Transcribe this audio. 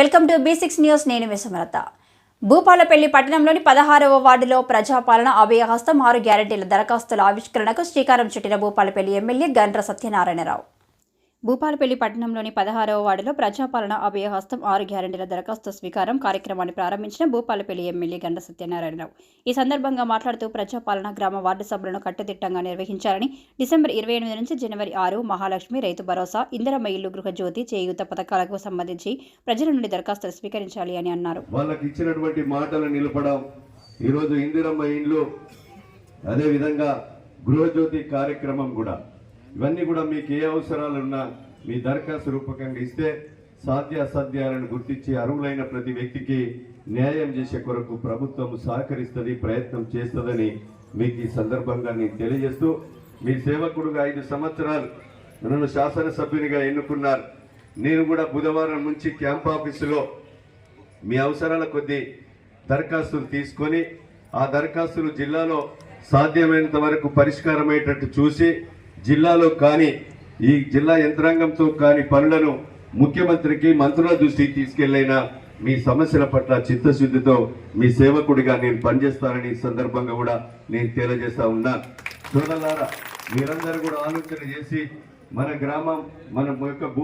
Welcome to B six news. నేను విశ్వమలత భూపాలపల్లి పట్టణంలోని పదహారవ వార్డులో ప్రజాపాలన అభయహస్తం ఆరు గ్యారంటీల దరఖాస్తుల ఆవిష్కరణకు శ్రీకారం చుట్టిన భూపాలపల్లి ఎమ్మెల్యే గండ్ర సత్యనారాయణరావు. భూపాలపల్లి పట్టణంలోని పదహారవ వార్డులో ప్రజాపాలన అభయహస్తం ఆరు గ్యారంటీల దరఖాస్తు స్వీకారం కార్యక్రమాన్ని ప్రారంభించిన భూపాలపల్లి ఎమ్మెల్యే గండ సత్యనారాయణరావు. ఈ సందర్భంగా మాట్లాడుతూ ప్రజాపాలన గ్రామ వార్డు సభలను కట్టుదిట్టంగా నిర్వహించాలని డిసెంబర్ ఇరవై ఎనిమిది నుంచి జనవరి ఆరు మహాలక్ష్మి రైతు భరోసా ఇందిరమ్మ ఇల్లు గృహజ్యోతి చేయూత పథకాలకు సంబంధించి ప్రజల నుండి దరఖాస్తులు స్వీకరించాలి అని అన్నారు. వాళ్ళకి ఇచ్చినటువంటి మాటలు నిలపడం ఈరోజు ఇందిరమ్మ ఇండ్లు అదేవిధంగా గృహజ్యోతి కార్యక్రమం కూడా. ఇవన్నీ కూడా మీకు ఏ అవసరాలు ఉన్నా మీ దరఖాస్తు రూపకంగా ఇస్తే సాధ్య అసాధ్యాలను గుర్తించి అర్హులైన ప్రతి వ్యక్తికి న్యాయం చేసే కొరకు ప్రభుత్వం సహకరిస్తుంది ప్రయత్నం చేస్తుందని మీకు ఈ సందర్భంగా నేను తెలియజేస్తూ మీ సేవకుడుగా ఐదు సంవత్సరాలు నన్ను శాసనసభ్యునిగా ఎన్నుకున్నారు. నేను కూడా బుధవారం నుంచి క్యాంప్ ఆఫీసులో మీ అవసరాల కొద్దీ దరఖాస్తులు తీసుకొని ఆ దరఖాస్తులు జిల్లాలో సాధ్యమైనంత వరకు పరిష్కారమయ్యేటట్టు చూసి జిల్లాలో కానీ ఈ జిల్లా యంత్రాంగంతో కానీ పనులను ముఖ్యమంత్రికి మంత్రుల దృష్టికి తీసుకెళ్ళైనా మీ సమస్యల పట్ల చిత్తశుద్ధితో మీ సేవకుడిగా నేను పనిచేస్తానని సందర్భంగా కూడా నేను తెలియజేస్తా ఉన్నా. చూడాలారా మీరందరూ కూడా ఆలోచన చేసి మన గ్రామం మన యొక్క భూ